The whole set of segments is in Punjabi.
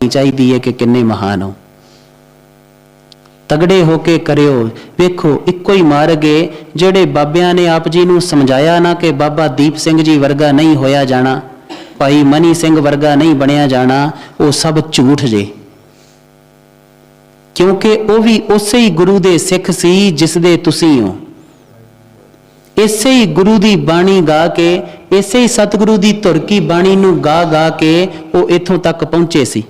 ਕਰਨੀ ਚਾਹੀਦੀ ਹੈ ਕਿ ਕਿੰਨੇ ਮਹਾਨ ਹੋ ਤਗੜੇ ਹੋ ਕੇ ਕਰਿਓ, ਵੇਖੋ, ਇੱਕੋ ਹੀ ਮਾਰਗ ਏ, ਜਿਹੜੇ ਬਾਬਿਆਂ ਨੇ ਆਪ ਜੀ ਨੂੰ ਸਮਝਾਇਆ ਨਾ ਕਿ ਬਾਬਾ ਦੀਪ ਸਿੰਘ ਜੀ ਵਰਗਾ ਨਹੀਂ ਹੋਇਆ ਜਾਣਾ, ਭਾਈ ਮਨੀ ਸਿੰਘ ਵਰਗਾ ਨਹੀਂ ਬਣਿਆ ਜਾਣਾ, ਉਹ ਸਭ ਝੂਠ ਜੇ। ਕਿਉਂਕਿ ਉਹ ਵੀ ਉਸੇ ਹੀ ਗੁਰੂ ਦੇ ਸਿੱਖ ਸੀ ਜਿਸ ਦੇ ਤੁਸੀਂ ਹੋ। ਇਸੇ ਹੀ ਗੁਰੂ ਦੀ ਬਾਣੀ ਗਾ ਕੇ, ਇਸੇ ਹੀ ਸਤਿਗੁਰੂ ਦੀ ਧੁਰ ਕੀ ਬਾਣੀ ਨੂੰ ਗਾ ਗਾ ਕੇ ਉਹ ਇੱਥੋਂ ਤੱਕ ਪਹੁੰਚੇ ਸੀ।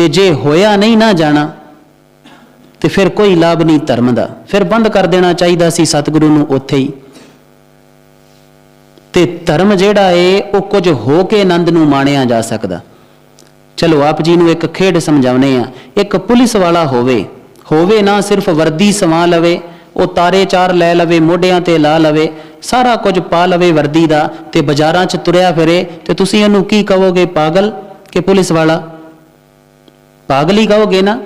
ਤੇ ਜੇ ਹੋਇਆ ਨਹੀਂ ਨਾ ਜਾਣਾ, ਤੇ ਫਿਰ ਕੋਈ ਲਾਭ ਨਹੀਂ ਧਰਮ ਦਾ। ਫਿਰ ਬੰਦ ਕਰ ਦੇਣਾ ਚਾਹੀਦਾ ਸੀ ਸਤਿਗੁਰੂ ਨੂੰ ਉੱਥੇ ਹੀ। ਤੇ ਧਰਮ ਜਿਹੜਾ ਏ, ਉਹ ਕੁਝ ਹੋ ਕੇ ਆਨੰਦ ਨੂੰ ਮਾਣਿਆ ਜਾ ਸਕਦਾ। ਚਲੋ ਆਪ ਜੀ ਨੂੰ ਇੱਕ ਖੇਡ ਸਮਝਾਉਨੇ ਆ ਇੱਕ ਪੁਲਿਸ ਵਾਲਾ ਹੋਵੇ ਹੋਵੇ ਨਾ ਸਿਰਫ ਵਰਦੀ ਸਵਾ ਲਵੇ, ਉਹ ਤਾਰੇ ਚਾਰ ਲੈ ਲਵੇ, ਮੋਢਿਆਂ ਤੇ ਲਾ ਲਵੇ, ਸਾਰਾ ਕੁਝ ਪਾ ਲਵੇ ਵਰਦੀ ਦਾ ਤੇ ਬਾਜ਼ਾਰਾਂ 'ਚ ਤੁਰਿਆ ਫਿਰੇ, ਤੇ ਤੁਸੀਂ ਇਹਨੂੰ ਕੀ ਕਹੋਗੇ ਪਾਗਲ ਕਿ ਪੁਲਿਸ ਵਾਲਾ? ਪਾਗਲੀ ਹੀ ਕਹੋਗੇ ਨਾ,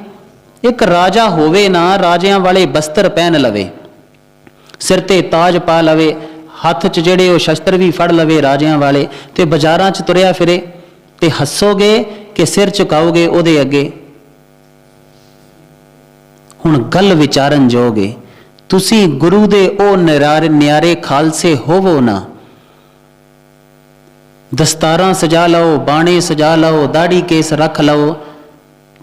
ਇੱਕ ਰਾਜਾ ਹੋਵੇ ਨਾ, ਰਾਜਿਆਂ ਵਾਲੇ ਬਸਤਰ ਪਹਿਨ ਲਵੇ, ਸਿਰ ਤੇ ਤਾਜ ਪਾ ਲਵੇ, ਹੱਥ 'ਚ ਜਿਹੜੇ ਉਹ ਸ਼ਸਤਰ ਵੀ ਫੜ ਲਵੇ ਰਾਜਿਆਂ ਵਾਲੇ, ਤੇ ਬਾਜ਼ਾਰਾਂ 'ਚ ਤੁਰਿਆ ਫਿਰੇ, ਤੇ ਹੱਸੋਗੇ ਕਿ ਸਿਰ ਝੁਕਾਓਗੇ ਉਹਦੇ ਅੱਗੇ? ਹੁਣ ਗੱਲ ਵਿਚਾਰਨ ਜੋਗੇ, ਤੁਸੀਂ ਗੁਰੂ ਦੇ ਉਹ ਨਿਰਾਰੇ, ਨਿਆਰੇ ਖਾਲਸੇ ਹੋਵੋ ਨਾ। ਦਸਤਾਰਾਂ ਸਜਾ ਲਓ, ਬਾਣੇ ਸਜਾ ਲਓ, ਦਾੜੀ ਕੇਸ ਰੱਖ ਲਓ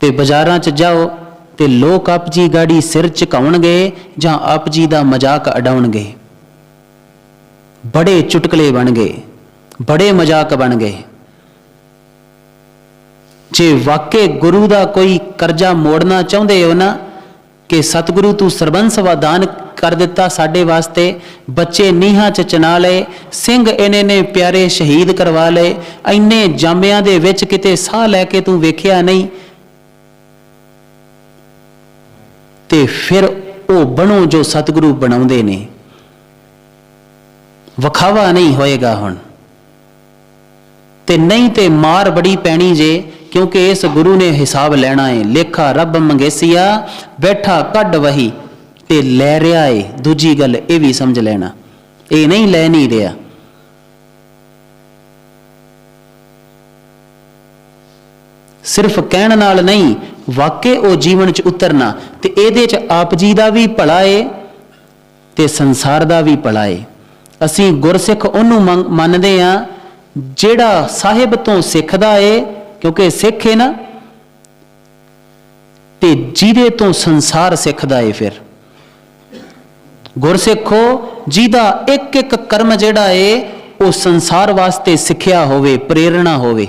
ਤੇ ਬਾਜ਼ਾਰਾਂ 'ਚ ਜਾਓ ਤੇ ਲੋਕ ਆਪ ਜੀ ਗਾੜੀ ਸਿਰ ਝੁਕਾਉਣਗੇ ਜਾਂ ਆਪ ਜੀ ਦਾ ਮਜ਼ਾਕ ਅਡਾਉਣਗੇ। ਬੜੇ ਚੁਟਕਲੇ ਬਣ ਗਏ ਬੜੇ ਮਜ਼ਾਕ ਬਣ ਗਏ ਜੇ ਵਾਕੇ ਗੁਰੂ ਦਾ ਕੋਈ ਕਰਜ਼ਾ ਮੋੜਨਾ ਚਾਹੁੰਦੇ ਹੋ ਨਾ, ਕਿ ਸਤਿਗੁਰੂ ਤੂੰ ਸਰਬੰਸ ਵਾਦਾਨ ਕਰ ਦਿੱਤਾ ਸਾਡੇ ਵਾਸਤੇ, ਬੱਚੇ ਨੀਹਾਂ ਚ ਚਨਾ ਲਏ, ਸਿੰਘ ਇਹਨੇ ਨੇ ਪਿਆਰੇ ਸ਼ਹੀਦ ਕਰਵਾ ਲਏ ਐਨੇ ਜਾਮਿਆਂ ਦੇ ਵਿੱਚ ਕਿਤੇ ਸਾਹ ਲੈ ਕੇ ਤੂੰ ਵੇਖਿਆ ਨਹੀਂ ਤੇ ਫਿਰ ਉਹ ਬਣੋ ਜੋ ਸਤਿਗੁਰੂ ਬਣਾਉਂਦੇ ਨੇ। ਵਖਾਵਾ ਨਹੀਂ ਹੋਏਗਾ ਹੁਣ। ਤੇ ਨਹੀਂ ਤੇ ਮਾਰ ਬੜੀ ਪੈਣੀ ਜੇ, ਕਿਉਂਕਿ ਇਸ ਗੁਰੂ ਨੇ ਹਿਸਾਬ ਲੈਣਾ ਏ। ਲੇਖਾ ਰੱਬ ਮੰਗੇਸੀਆ, ਬੈਠਾ ਕੱਢ ਵਹੀ ਤੇ ਲੈ ਰਿਹਾ ਏ। ਦੂਜੀ ਗੱਲ ਇਹ ਵੀ ਸਮਝ ਲੈਣਾ। ਇਹ ਨਹੀਂ ਲੈ ਨਹੀਂ ਰਿਹਾ। ਸਿਰਫ ਕਹਿਣ ਨਾਲ ਨਹੀਂ ਵਾਕੇ ਉਹ ਜੀਵਨ ਚ ਉਤਰਨਾ ਤੇ ਇਹਦੇ ਚ ਆਪ ਜੀ ਦਾ ਵੀ ਭਲਾ ਏ ਤੇ ਸੰਸਾਰ ਦਾ ਵੀ ਭਲਾ ਏ। ਅਸੀਂ ਗੁਰਸਿੱਖ ਉਹਨੂੰ ਮੰਨ- ਮੰਨਦੇ ਆ, ਜਿਹੜਾ ਸਾਹਿਬ ਤੋਂ ਸਿੱਖਦਾ ਏ, ਕਿਉਂਕਿ ਸਿੱਖ ਹੈ ਨਾ, ਤੇ ਜਿਹਦੇ ਤੋਂ ਸੰਸਾਰ ਸਿੱਖਦਾ ਏ ਫਿਰ। ਗੁਰਸਿੱਖੋ, ਜਿਹਦਾ ਇੱਕ ਇੱਕ ਕਰਮ ਜਿਹੜਾ ਏ, ਉਹ ਸੰਸਾਰ ਵਾਸਤੇ ਸਿੱਖਿਆ ਹੋਵੇ, ਪ੍ਰੇਰਣਾ ਹੋਵੇ।